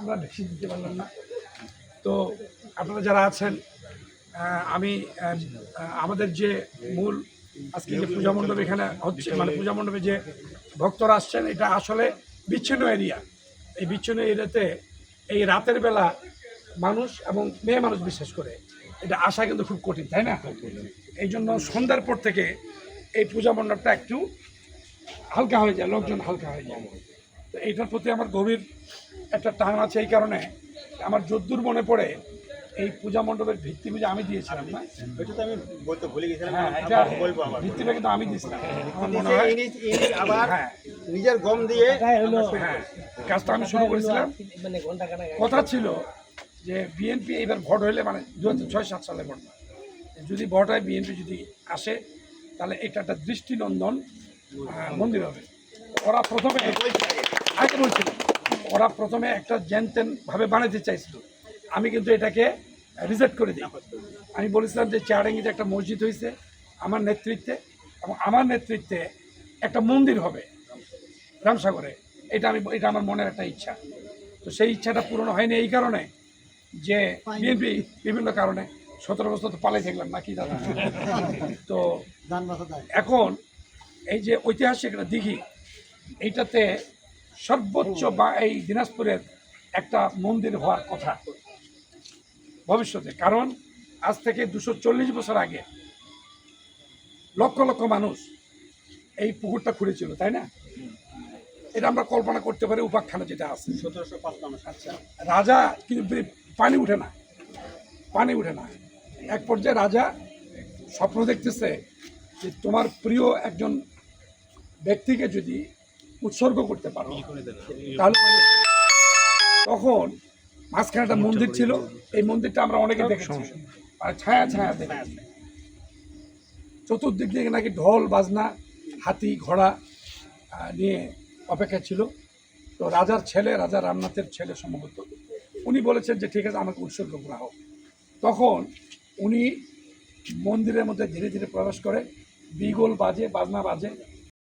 আমরা বেশি দিতে পারলাম না। তো আপনারা যারা আছেন আমি আমাদের যে মূল আজকে যে পূজা মণ্ডপ এখানে হচ্ছে মানে পূজা মণ্ডপে যে ভক্তরা আসছেন, এটা আসলে বিচ্ছিন্ন এরিয়া। এই বিচ্ছিন্ন এরিয়াতে এই রাতের বেলা মানুষ এবং মেয়ে মানুষ বিশেষ করে, এটা আসা কিন্তু খুব কঠিন, তাই না? এই জন্য সন্ধ্যার পর থেকে এই পূজা মণ্ডপটা একটু হালকা হয়ে যায়, লোকজন হালকা হয়ে যায়। তো এইটার প্রতি আমার গভীর একটা টান আছে এই কারণে আমার যদ্দূর মনে পড়ে এই পূজা মণ্ডপের ভিত্তি পূজা আমি দিয়েছিলাম না? ওইটা তো আমি বলতে ভুলে গেছিলাম হ্যাঁ এটা বলব আবার ভিত্তিটা কিন্তু আমি দিয়েছিলাম। আমার মনে হয় ইনি ইনি আবার হ্যাঁ। নিজের গম দিয়ে হ্যাঁ কাজটা আমি শুরু করেছিলাম। কথা ছিল যে বিএনপি এবার ভোট হইলে মানে দু হাজার ছয় সাত সালে ভোট যদি ভোট হয় বিএনপি যদি আসে তাহলে এটা একটা দৃষ্টিনন্দন মন্দির হবে। ওরা প্রথমে আগে বলছিল ওরা প্রথমে একটা জ্যানতেন ভাবে বানাতে চাইছিল। আমি কিন্তু এটাকে রিজেক্ট করে দিই। আমি বলেছিলাম যে চারাঙ্গিতে একটা মসজিদ হয়েছে আমার নেতৃত্বে এবং আমার নেতৃত্বে একটা মন্দির হবে রামসাগরে। এটা আমি এটা আমার মনের একটা ইচ্ছা। তো সেই ইচ্ছাটা পূরণ হয়নি এই কারণে যে বিএনপি বিভিন্ন কারণে সতেরো বছর তো পালাই থাকলাম নাকি দাদা? তো এখন এই যে ঐতিহাসিক একটা দিঘি এইটাতে সর্বোচ্চ বা এই দিনাজপুরের একটা মন্দির হওয়ার কথা। ভবিষ্যতে। কারণ আজ থেকে দুশো চল্লিশ বছর আগে লক্ষ লক্ষ মানুষ এই পুকুরটা খুঁড়েছিল তাই না? এটা আমরা কল্পনা করতে পারি উপাখ্যানে যেটা আছে। সতেরোশো পাঁচপান্ন আচ্ছা। রাজা কিন্তু পানি উঠে না। পানি উঠে না। এক পর্যায়ে রাজা স্বপ্ন দেখতেছে যে তোমার প্রিয় একজন ব্যক্তিকে যদি উৎসর্গ করতে পারো। তাহলে তখন মাঝখানে একটা মন্দির ছিল এই মন্দিরটা আমরা অনেকে দেখেছি। আর ছায়া ছায়া দেখেছি। চতুর্দিক থেকে নাকি ঢোল বাজনা হাতি ঘোড়া নিয়ে অপেক্ষা ছিল। তো রাজার ছেলে রাজা রামনাথের ছেলে সম্ভবত উনি বলেছেন যে ঠিক আছে আমাকে উৎসর্গ করা হোক। তখন উনি মন্দিরের মধ্যে ধীরে ধীরে প্রবেশ করে বিগল বাজে বাজনা বাজে